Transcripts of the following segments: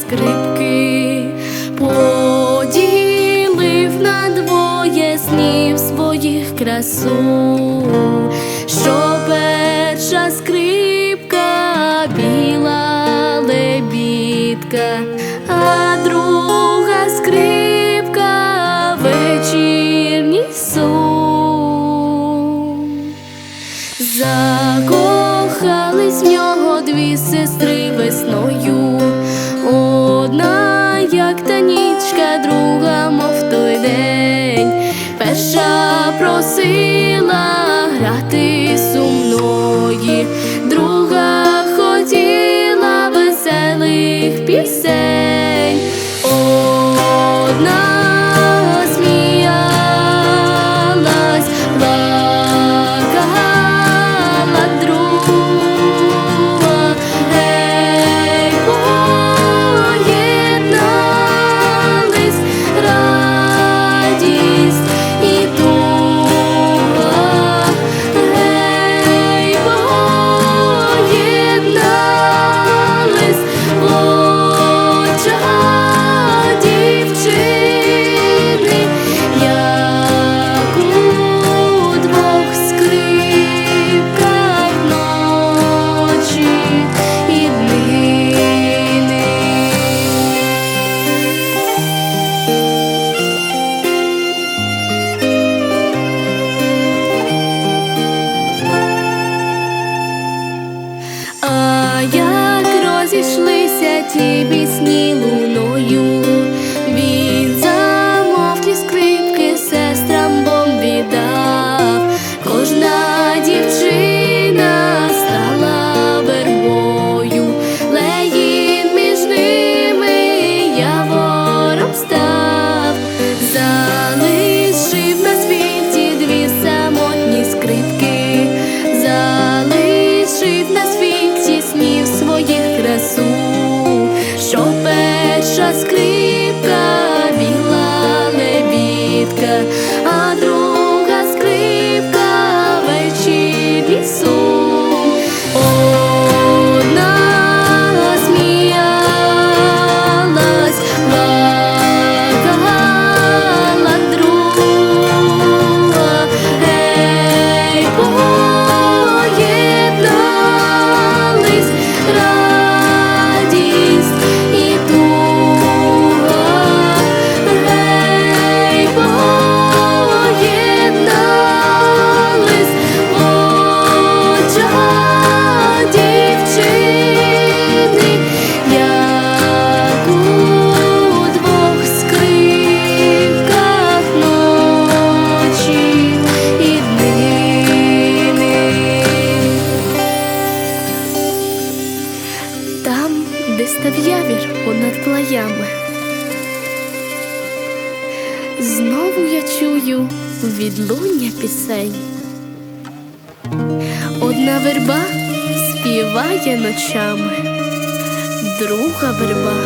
скрипки, поділив на двоє снів своїх красу, що перша скрипка біла лебідка, а друга скрипка вечірній сон. Закохались в нього дві сестри. 너 TBC. розкрив. Десь став явір понад плаями. Знову я чую відлуння пісень. Одна верба співає ночами, друга верба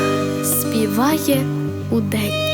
співає удень.